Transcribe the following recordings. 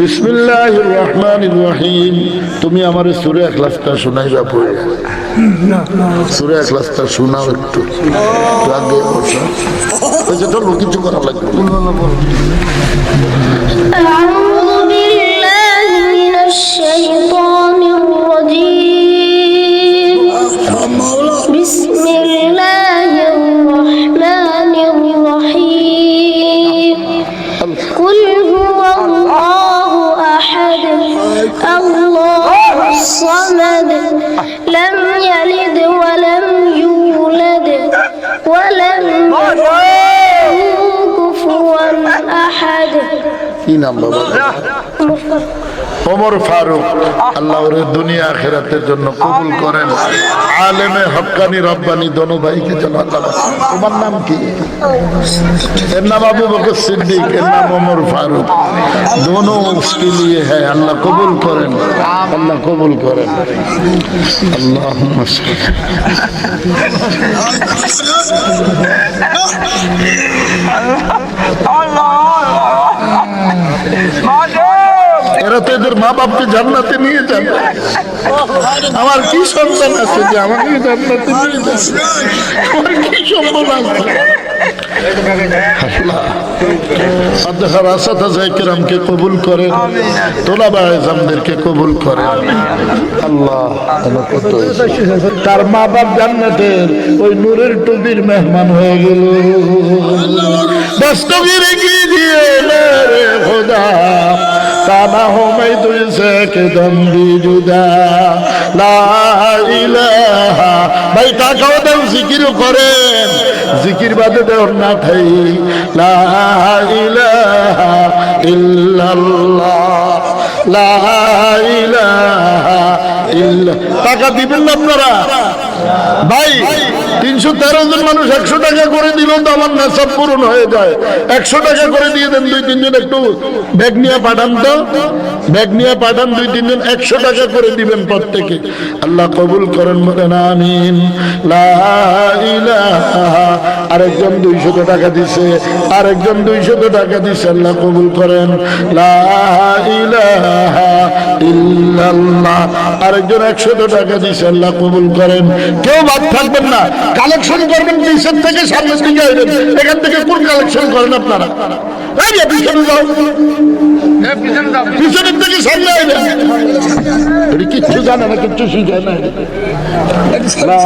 বিসমিল্লাহ রহমান রহিম তুমি আমার সুরে ক্লাসটা শোনাইবা পড়ে সুরে ক্লাসটা শোনাও একটু একটু আগে বসো ওই যে চলো কিছু করা লাগবে না। أعوذ بالله من الشيطان الرجيم الصمد لم يلد ولم يولد ولم يكن كفوا أحد. কি নাম বাবা? ওমর ফারুক আল্লাহ দুনিয়া আখেরাতের জন্য কবুল করেন। আলেমে হকানি রব্বানি দনু ভাইকে যেন তোমার নাম কি? এর নাম আবু বকর সিদ্দিক, এর নাম ওমর ফারুক। দনু উসকে লিয়ে হ্যাঁ আল্লাহ কবুল করেন। আল্লাহ কবুল করেন। আল্লাহ আল্লাহ। এরা তো এদের মা বাপকে জান্নাতে নিয়ে যান আমার কি সন্তান আছে যে আমাকে জান্নাতে নিয়ে যাচ্ছে আমার কি সম্ভব আছে? কবুল কবুল তার মা বাপ জান্নাতের ওই নূরের টুপির মেহমান হয়ে গেল। ভাই জিকির জিকির বাদে দেওয়ার না খাই লা ইলাহা ইল্লাল্লাহ লা ইলাহা ইল্লা টাকা দিবেন না আপনারা? ভাই তিনশো তেরো জন মানুষ একশো টাকা করে দিলেও তো আমার নেশাব পূরণ হয়ে যায়। একশো টাকা করে দিয়ে দেন দুই তিনজন একটু ব্যাগ নিয়ে পাঠান তো। ব্যাগ নিয়ে পাঠান, দুই তিনজন একশো টাকা করে দিবেন প্রত্যেকে। আল্লাহ কবুল করেন বলেন, আমিন। আরেকজন দুইশত টাকা দিছে, আরেকজন দুইশত টাকা দিছে, আল্লাহ কবুল করেন। আরেকজন একশত টাকা দিছে, আল্লাহ কবুল করেন। কেউ বাদ থাকবেন না। কালেকশন করবেন পিছন থেকে সামনের দিকে আইবেন এখান থেকে কোন কালেকশন করেন আপনারা? এই যে পিছনে যাও। পিছনের থেকে সামনে আইবেন এটি কিচ্ছু জানে না কিচ্ছু শিখায় না। লা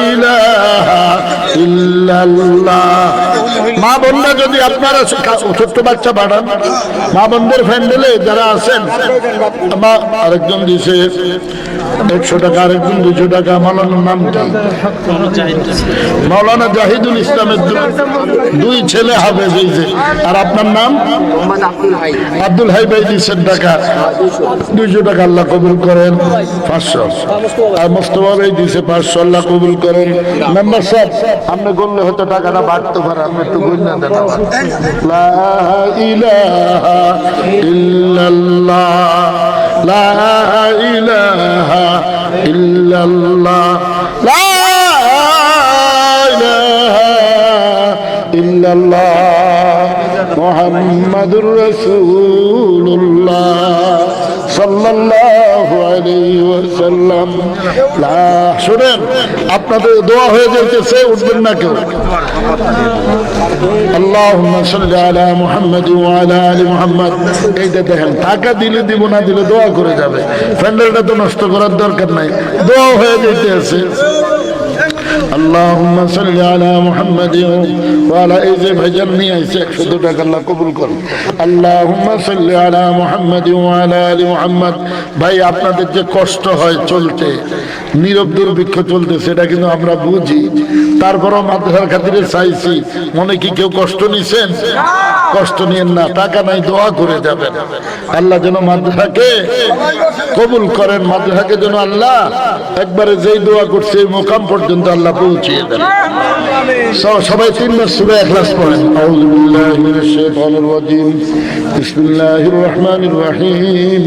ইলাহা ইল্লাল্লাহ। মা বোনরা যদি আপনারা ছোট্ট বাচ্চা বাড়ান মা বোনদের ফ্যান্ডেলে যারা আছেন, মা আরেকজন দিছে একশো টাকা, আরেকজন দুশো টাকা মালানোর নাম কি? মাওলানা জাহিদুল ইসলামের দুই ছেলে হাফেজ হয়েছে আর আপনার নাম? আব্দুল হাই ভাই দিচ্ছেন টাকা। দুইশো টাকা আল্লাহ কবুল করেন, পাঁচশো। আর মোস্তফা ভাই দিছে পাঁচশো, আল্লাহ কবুল করেন। মেম্বার সাহেব, আপনি করলে হয়তো টাকাটা বাড়তে পারে। আপনি একটু গুন্না দেন। লা ইলাহা ইল্লাল্লাহ লা ইলাহা ইল্লাল্লাহ লা ইলাহা শুনেন, আপনাদের দোয়া হয়ে যাইতেছে, উঠবেন না কেউ। দেখেন দিলে দিব, না দিলে দোয়া করে যাবে। তো নষ্ট করার দরকার নাই। দোয়া হয়ে যাইতেছে। اللهم صل على محمد وعلى ايز ভাইজান নিয়ে আইছে 100 টাকা আল্লাহ কবুল করুন اللهم صل على محمد وعلى ال محمد ভাই আপনাদের যে কষ্ট হয় চলতে নীরব দুর্ভিক্ষ চলতে সেটা কিন্তু আমরা বুঝি তারপরও মাদ্রাসার খাতিরে চাইছি মনে কি কেউ কষ্ট নিছেন কষ্ট নিয়েন না টাকা নাই দোয়া করে যাবেন আল্লাহ যেন মাদ্রাসাকে কবুল করেন মাদ্রাসাকে যেন আল্লাহ একবারে যেই দোয়া করছে এই মোকাম পর্যন্ত আল্লাহ পৌঁছিয়ে দেন সবাই তিনবার সুরে এখলাস পড়েন আউযু বিল্লাহি মিনাশ শাইতানির রাজিম। বিসমিল্লাহির রহমানির রহিম।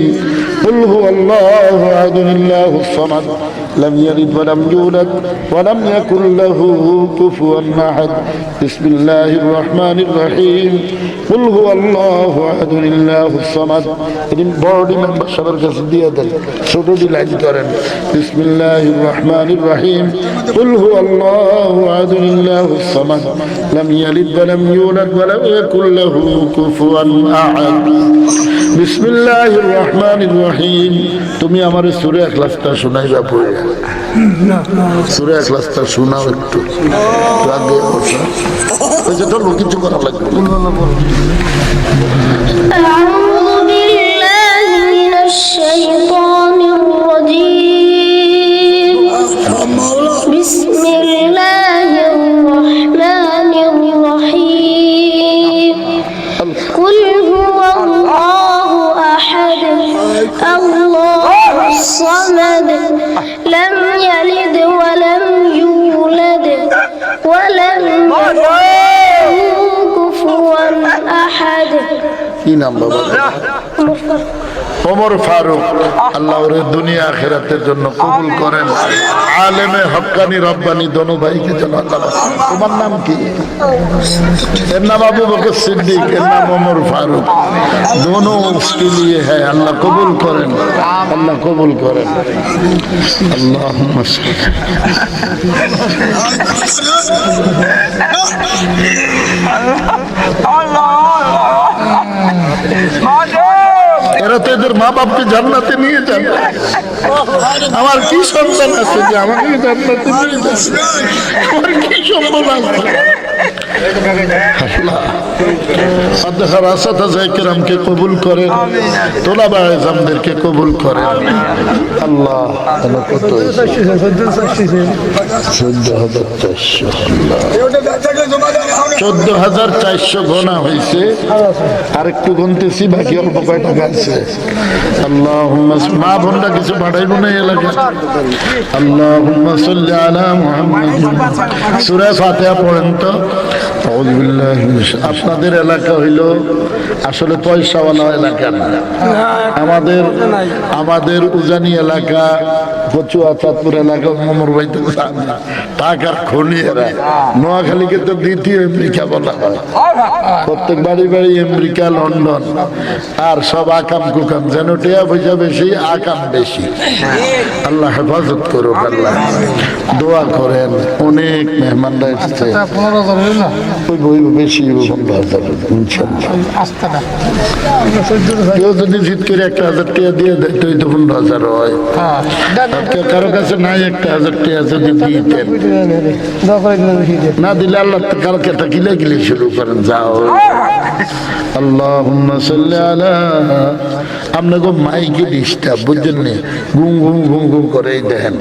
قل هو الله أحد الله الصمد. لم يلد ولم يولد ولم يكن له كفوا أحد. بسم الله الرحمن الرحيم. قل هو الله أحد الله الصمد. إن بورد من بشر جسدية شروط العجدرين بسم الله الرحمن الرحيم. قل هو الله أحد الله الصمد. لم يلد ولم يولد ولم يكن له كفوا أحد. بسم الله الرحمن الرحيم. তুমি আমার সুরে এখলাসটা শোনাইবা পড়ে সুরে এখলাসটা শোনাও একটু আগে বসা ওই যে ধরো কিছু করা লাগবে না। أعوذ بالله من الشيطان الرجيم কি নাম বাবা ওমর ফারুক আল্লাহ ওরে দুনিয়া খেরাতের জন্য কবুল করেন। আলেমে হক্কানি রব্বানি দনু ভাইকে যেন তোমার নাম কি? এর নাম আবু বকর সিদ্দিক এর নাম ওমর ফারুক। দোনো উসকে লিয়ে হ্যাঁ আল্লাহ কবুল করেন। আল্লাহ কবুল করেন। আল্লাহ আল্লাহ। এরা তো এদের মা বাপকে জান্নাতে নিয়ে যান আমার কি সন্তান আছে যে আমাকে জান্নাতে নিয়ে যান আমার কি সম্ভব আছে? কবুল করেন। কবুল করেন। আল্লাহ। চোদ্দ হাজার চারশো। গোনা হয়েছে আর একটু গুনতেছি, বাকি অল্প কয় টাকা আছে আল্লাহ মা বোনরা কিছু বাড়াইব না এলাকা আল্লাহ সূরা ফাতিহা পড়েন তো আপনাদের এলাকা হইল আসলে পয়সাওয়ালা এলাকা না। আমাদের আমাদের উজানি এলাকা কচুয়া চাঁদপুর এলাকা মোমর বাইতে টাকার খনি এরা। নোয়াখালীকে তো দ্বিতীয় আমেরিকা বলা হয়। প্রত্যেক বাড়ি বাড়ি আমেরিকা লন্ডন। আর সব আকাম কুকাম। যেন টেয়া পয়সা বেশি আকাম বেশি। আল্লাহ হেফাজত করুক আল্লাহ। দোয়া করেন। অনেক মেহমানরা এসছে। বই বেশি কেউ যদি জিত করে একটা হাজার টাকা দিয়ে দেয় তো পনেরো হাজার হয়। আর না দিলে আল্লাহ কালকে একটা গিলে শুরু করেন, যাও। আল্লাহুম্মা সাল্লি আলা আপনাকে মাইকে ডিস্টার্ব বুঝছেন ঘুম ঘুম ঘুম ঘুম করেই দেখেন।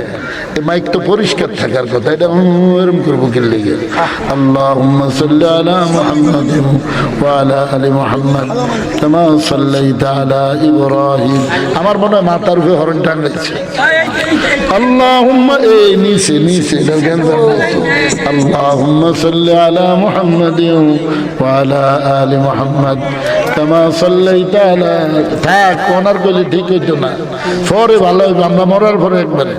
মাইক তো পরিষ্কার থাকার কথা, এটা এরম করব কি লেগে। আল্লাহ সাল্লি আলি মুহাম্মদ, কামা আলা ইব্রাহিম। আমার মনে হয় মাতার উপরে হরণ টাঙ্গাইছে আল্লাহুম্মা এই নিচে আলা আলি মুহাম্মদ থাক ঠিক না। পরে ভালো মরার পরে একবারে।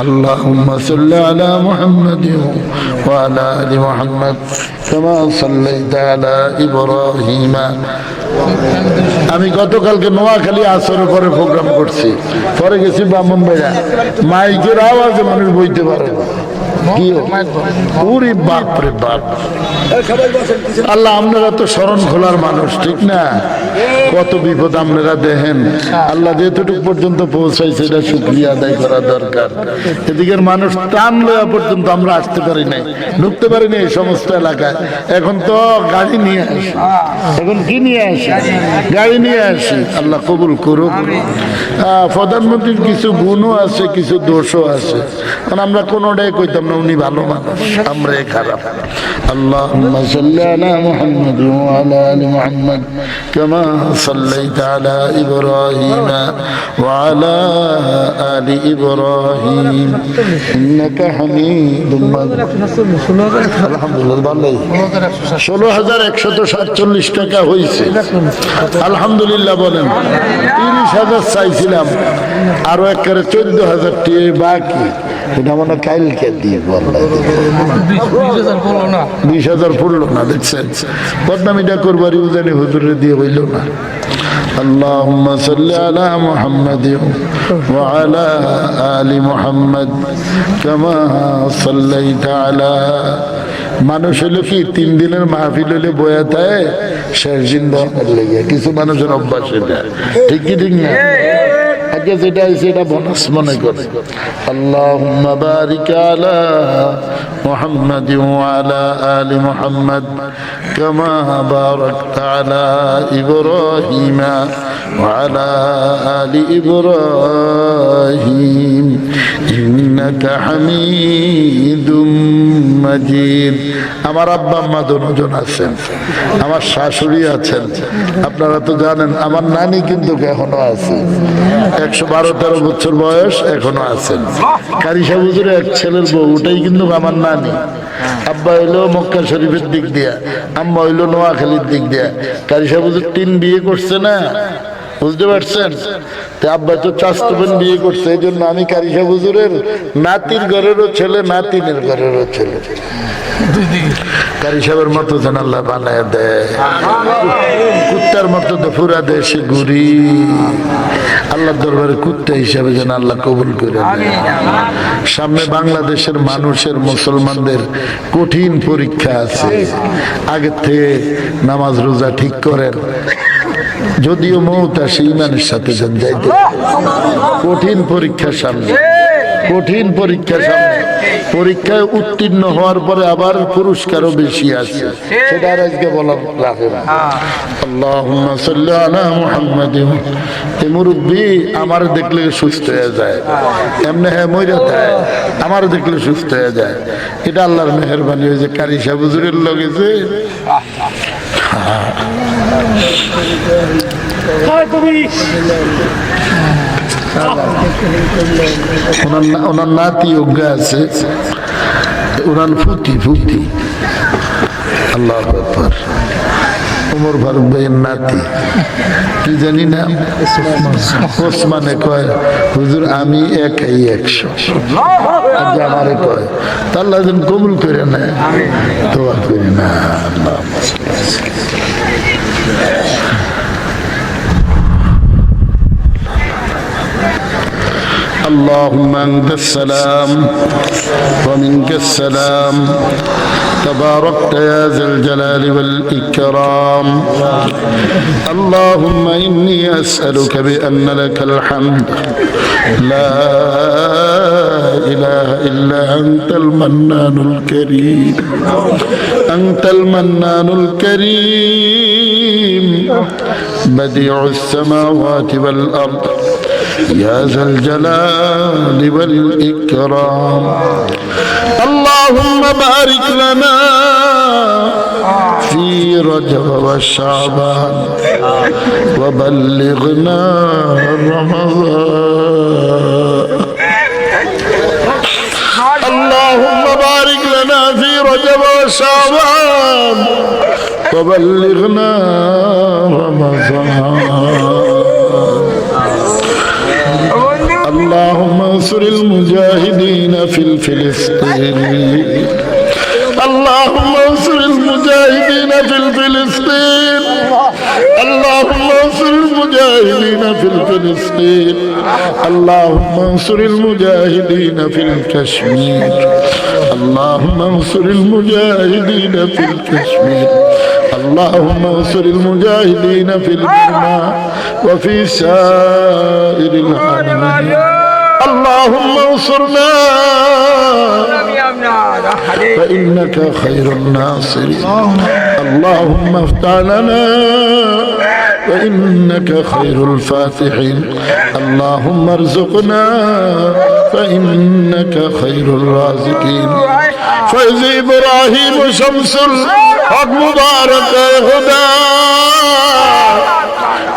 আলা আলা আলা আমি গতকালকে নোয়াখালী আসরের পরে প্রোগ্রাম করছি। পরে গেছি ব্রাহ্মণবাড়িয়া মাইকের আওয়াজে মানুষ বইতে পারে না। আল্লাহ, আপনারা তো স্মরণ খোলার মানুষ, ঠিক না? কত বিপদ আপনারা দেখেন। আল্লাহ যেতটুকু পর্যন্ত পৌঁছাইছে, এটা শুক্রিয়া আদায় করা দরকার। এদিকের মানুষ টান লয়া পর্যন্ত আমরা আসতে পারি নাই, ঢুকতে পারি নাই এই সমস্ত এলাকায়। এখন তো গাড়ি নিয়ে আসি। এখন কি নিয়ে আসি? গাড়ি নিয়ে আসি। আল্লাহ কবুল করুক। প্রধানমন্ত্রীর কিছু গুণও আছে, কিছু দোষও আছে। কারণ আমরা কোনোটাই কইতাম না উনি ভালো মানুষ আমরাই খারাপ اللهم صل على محمد وعلى ال محمد كما صليت على ابراهيم وعلى ال ابراهيم انك حميد مجيد আলহামদুলিল্লাহ ভালোই ষোলো হাজার একশত সাতচল্লিশ টাকা হয়েছে আলহামদুলিল্লাহ বলেন তিরিশ হাজার চাইছিলাম আরো একেবারে চোদ্দ হাজার টিয়ে বাকি এটা মনে কাইলকে দিয়ে বললাম বিশ হাজার পড়লো না দেখছেন বদনামিটা করবার ইউজানি হুজুরে দিয়ে হইল না اللهم صل على محمد وعلى آل محمد كما صليت على মানুষ হলো কি তিন দিনের মাহফিল হলে বয়া থাকে শেষ দিন দরকার লেগে কিছু মানুষের অভ্যাস এটা ঠিক কি ঠিক না আগে যেটা আছে এটা বোনাস মনে করে। আল্লাহুম্মা বারিক আলা মুহাম্মাদ ওয়া আলা মুহাম্মাদ, কামা বারাকতা আলা আলা আলি ইব্রাহিম ইন্নাকা হামিদুম মাজিদ আমার আব্বা আম্মা দুজন আছেন, আমার শাশুড়ি আছেন। আপনারা তো জানেন, আমার নানি কিন্তু এখনও আছে। একশো বারো, তেরো বছর বয়স, এখনও আছেন। কারিশা হুজুরে এক ছেলের বউ, ওটাই কিন্তু আমার নানি। আব্বা হইল মক্কা শরীফের দিক দিয়া, আম্মা হইল নোয়াখালীর দিক দিয়া। কারিশা হুজুর তিন বিয়ে করছে না? বুঝতে পারছেন? আব্বা তো চাস্তবেন বিয়ে করছে এই জন্য আমি কারিশা হুজুরের, নাতির ঘরেরও ছেলে, নাতিনের ঘরেরও ছেলে। সামনে বাংলাদেশের মানুষের, মুসলমানদের কঠিন পরীক্ষা আছে। আগের থেকে নামাজ রোজা ঠিক করেন। যদিও মৌত আসে, ইমানের সাথে যাইতে কঠিন পরীক্ষার সামনে। কঠিন পরীক্ষার সামনে। পরীক্ষায় উত্তীর্ণ হওয়ার পরে আবার পুরস্কারও বেশি আছে। সেটা আজকে বলার রাখে না। আল্লাহুম্মা সাল্লি আলা মুরব্বি, আমার দেখলে সুস্থ হয়ে যায়। এমনি হ্যাঁ মইরা যায় আমার দেখলে সুস্থ হয়ে যায়। এটা আল্লাহর মেহরবানি হয়েছে। কারি সাহুজুরের লগে যে ওনার নাতি অজ্ঞা আছে। ওনার ফুটি ফুটি। আল্লাহ উমর ফারুক ভাইয়ের নাতি। কি জানি না? ওসমানে কয়, হুজুর, আমি একাই একশো। আমারে কয় তা আল্লাহ যেন কবুল করে না দোয়া করি না, আল্লাহ। اللهم أنت السلام ومنك السلام. تباركت يا ذا الجلال والإكرام. اللهم إني أسألك بأن لك الحمد. لا إله إلا أنت المنان الكريم. أنت المنان الكريم. بديع السماوات والأرض يا ذا الجلال والإكرام. اللهم بارك لنا في رجب والشعبان وبلغنا رمضان. اللهم بارك لنا في رجب وشعبان وبلغنا رمضان. اللهم انصر المجاهدين في الفلسطين. اللهم انصر المجاهدين في الفلسطين. اللهم انصر المجاهدين في الفلسطين. اللهم انصر المجاهدين في الكشمير. اللهم انصر المجاهدين في الكشمير. اللهم انصر المجاهدين في البرما وفي سائر العالمين. اللهم انصرنا فإنك خير الناصرين. اللهم افتح لنا فإنك خير الفاتحين. اللهم ارزقنا فإنك خير الرازقين. فإذ إبراهيم شمس الحق مبارك هدى.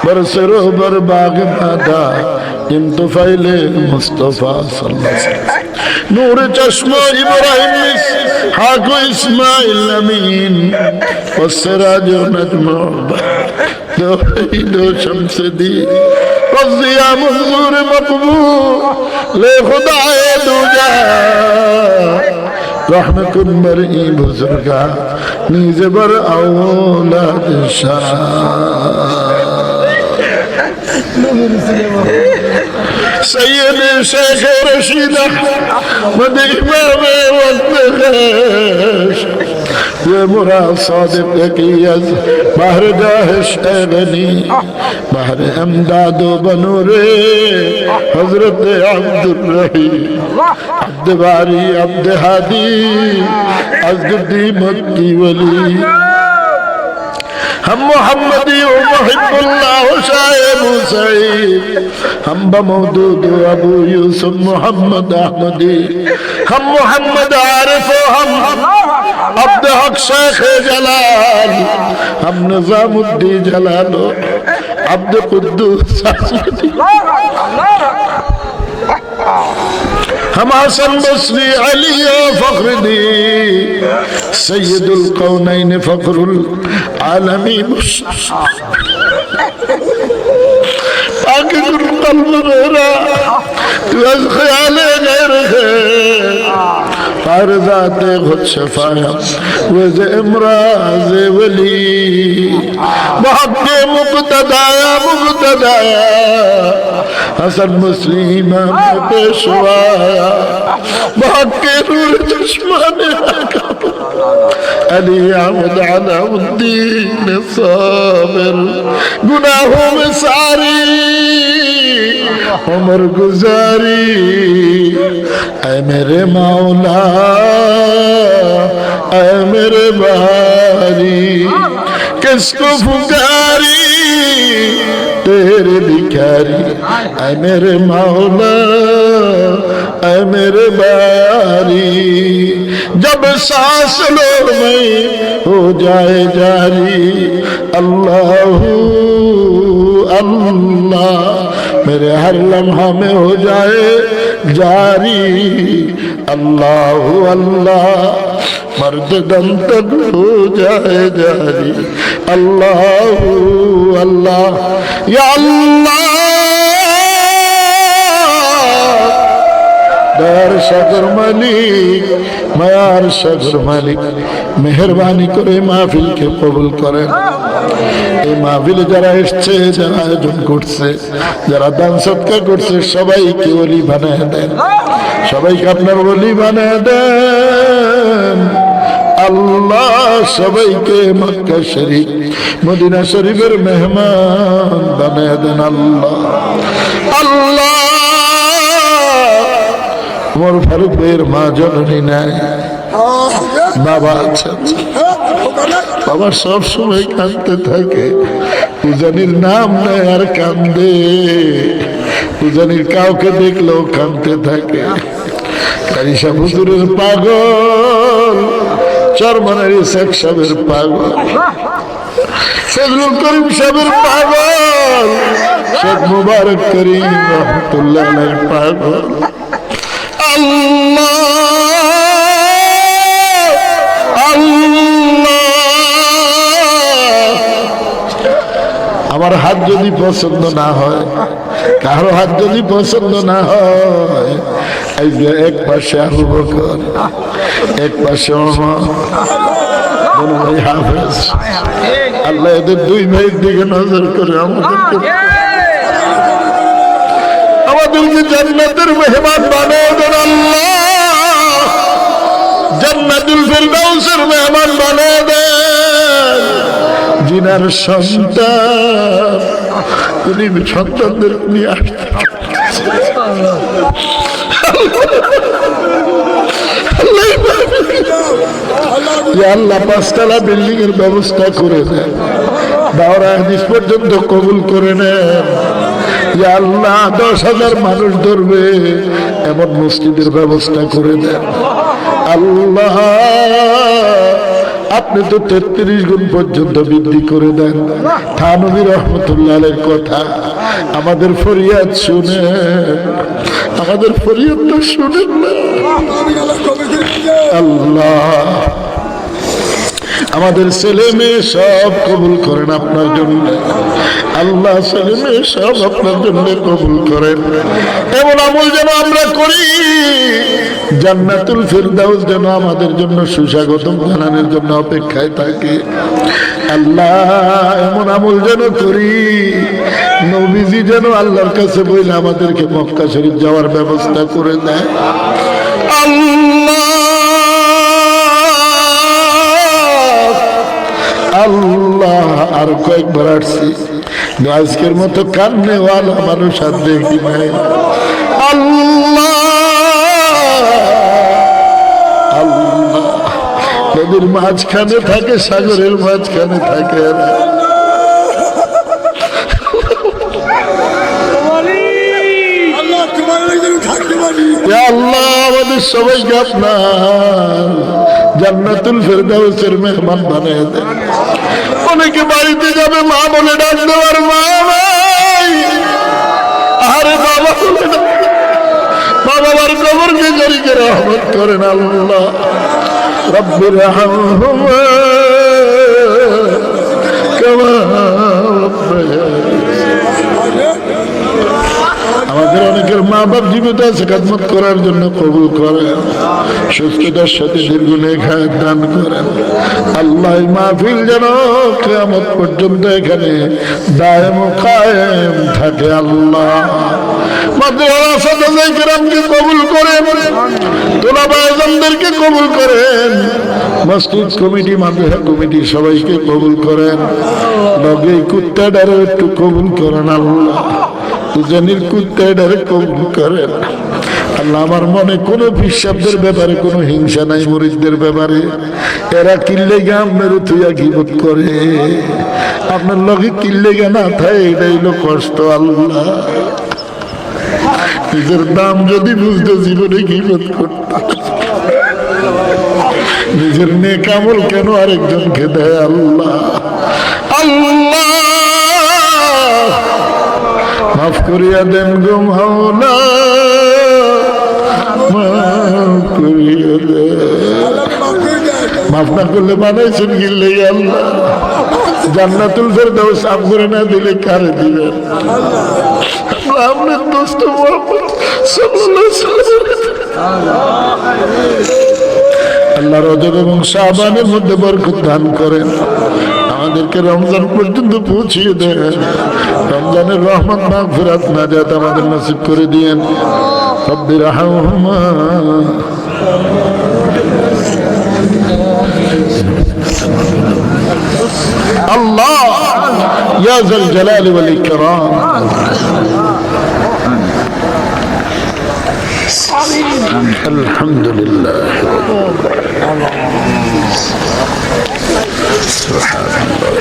برسرو بر باغ مادا কিন্তু পাইলে মুস্তফা নূর চশমা ইব্রাহিম হাকু ইসমাইল আমিন والسراج نجم دو شمس دی رضیا منظور مقبول لے خدا دو جا رحم کن مرئی بزرگا نیز بر اولاد شاہ سيد الشيخ رشيد احمد امام وقت يا مراد صادق تقيز بحر داهش اغني بحر امداد وبنوري حضرت عبد الرحيم عبد باري عبد هادي عبد الدين مكي ولي ہم محمدی و محب اللہ شاہ سعید ہم بمودود ابو یوسف محمد احمدی ہم محمد عارف و ہم عبد حق شیخ جلال ہم نظام الدین جلال و عبد قدوس ہم حسن بصری علی و فخر دی سید القونین فخر القونین عالمين باقي كل قلب غيره. يزخي علينا غيره. فرزات خود شفایا وز امراض ولی محب مقتدایا مقتدایا حسن مسلم پیشوایا محق نور چشمان علی عمد علا الدین صابر گناہوں میں ساری ওমর গুজারি আয় মেরে মাওলা আয় মেরে বারি কিসকো ফুকারি তেরে ভিখারি আয় মেরে মাওলা আয় মেরে বারি جب سانس لو میں ہو جائے جاری اللہ اللہ मेरे हर लम्हा में हो जाए जारी अल्लाह अल्लाह मर्द दम तक हो जाए जारी अल्लाह अल्लाह या अल्लाह দয়ার সাগর মালিক মায়ার সাগর মালিক মেহরবানি করে মাহফিলকে কবুল করেন এই মাহফিলে যারা এসছে, যারা আয়োজন করছে, যারা দান সৎকার করছে, সবাইকে অলি বানায় দেন। সবাইকে আপনার অলি বানায় দেন। আল্লাহ সবাইকে মক্কা শরীফ, মদিনা শরীফের মেহমান বানায় দেন আল্লাহ। আল্লাহ! আমার ফারুকের মা জননী নাই বাবা আছেন। বাবা সব সময় কাঁদতে থাকে। পূজানির নাম নেয় আর কান্দে। পূজানির কাউকে দেখলেও কাঁদতে থাকে। কারিসা পাগল, চরমানের শেখ পাগল। পাগল মুবারক করিম রহমতুল্লাহ পাগল। আল্লাহ আমার হাত যদি পছন্দ না হয়, কারও হাত যদি পছন্দ না হয় এক পাশে আবু বকর, এক পাশে দুই ভাই আল্লাহ এদের দুই ভাইয়ের দিকে নজর করে আমাদেরকে আমাদেরকে জান্নাতের মেহমান বানিয়ে দেন আল্লাহ, জান্নাতুল ফিরদাউসের মেহমান জিনার সন্তান। উনি সন্তানদের আসতে আল্লাহ পাঁচতলা বিল্ডিং এর ব্যবস্থা করে দেন। পর্যন্ত কবুল করে নেন। আল্লাহ, দশ হাজার মানুষ ধরবে। এমন মসজিদের ব্যবস্থা করে দেন। আল্লাহ আপনি তো তেত্রিশ গুণ পর্যন্ত বৃদ্ধি করে দেন। থানবী রহমতুল্লাহের কথা। আমাদের ফরিয়াদ শুনে, আমাদের ফরিয়াদ তো শুনেন না। আল্লাহ। আমাদের ছেলে মেয়ে সব কবুল করেন আপনার জন্য। আল্লাহ ছেলে মেয়ে সব আপনার জন্য কবুল করেন। এমন আমল যেন আমরা করি, জান্নাতুল ফিরদাউস যেন আমাদের জন্য সুস্বাগতম জানানোর জন্য অপেক্ষায় থাকে। আল্লাহ, এমন আমল যেন করি, নবীজি যেন আল্লাহর কাছে বইলে আমাদেরকে মক্কা শরীফ যাওয়ার ব্যবস্থা করে দেয়। আল্লাহ আর কয়েকবার আসছি। আজকের মতো কান্নেওয়ালা মানুষ আর দেখি নাই নদীর মাঝখানে থাকে সাগরের মাঝখানে থাকে। আল্লাহ আমাদের সবাইকে আপনার জান্নাতুল ফেরদাউসের মেহমান বানিয়ে দেন। অনেকে বাড়িতে যাবে মা বলে ডাক দেওয়ার মা ভাই আরে বাবা বলে কবর বাবার কবরকে জড়িকে রহমত করেন আল্লাহ। রব্বির কামা রব্বায়ানি আমাদের অনেকের মা বাপ জীবিত আছে, খেদমত করার জন্য কবুল করেন। সুস্থতার সাথে দীর্ঘ নেখায় দান করেন। আল্লাহ মাহফিল যেন কেয়ামত পর্যন্ত এখানে দায়ম কায়েম থাকে আল্লাহ। কবুল করেন মাদ্রাসা কমিটি সবাইকে কবুল করেন। একটু কবুল করেন আল্লাহ। দুজনের কুত্তাটার কবুল করেন আল্লাহ আমার মনে কোনো পিসাবদের ব্যাপারে কোনো হিংসা নাই মরিদদের ব্যাপারে। এরা কিনলে গাম মেরু থুইয়া গিবত করে। আপনার লগে কিনলে গা না থাকে এটাই হলো কষ্ট আল্লাহ। নিজের দাম যদি বুঝতে জীবনে গিবত করতে নিজের নেকামল কেন আরেকজনকে দেয় আল্লাহ? আল্লাহ! মাফ করিয়া দেন গো মাওলা, মাফ মাফ না করলে বানাইছেন গিল্লে আল্লাহ? জান্নাতুল ফেরদাউস সাফ করে না দিলে কারে দিবেন আপনার দোস্ত আল্লাহ রজব এবং শাহবানের মধ্যে বরকত দান করেন। আমাদেরকে রমজান পর্যন্ত পৌঁছিয়ে দেন রমজানের রহমত না ফেরাত না যাতে আমাদের নসিব করে দিয়েন রব্বির রাহমহুমা আল্লাহ ইয়া জাল জালালি ওয়াল ইকরাম الحمد لله سبحان الله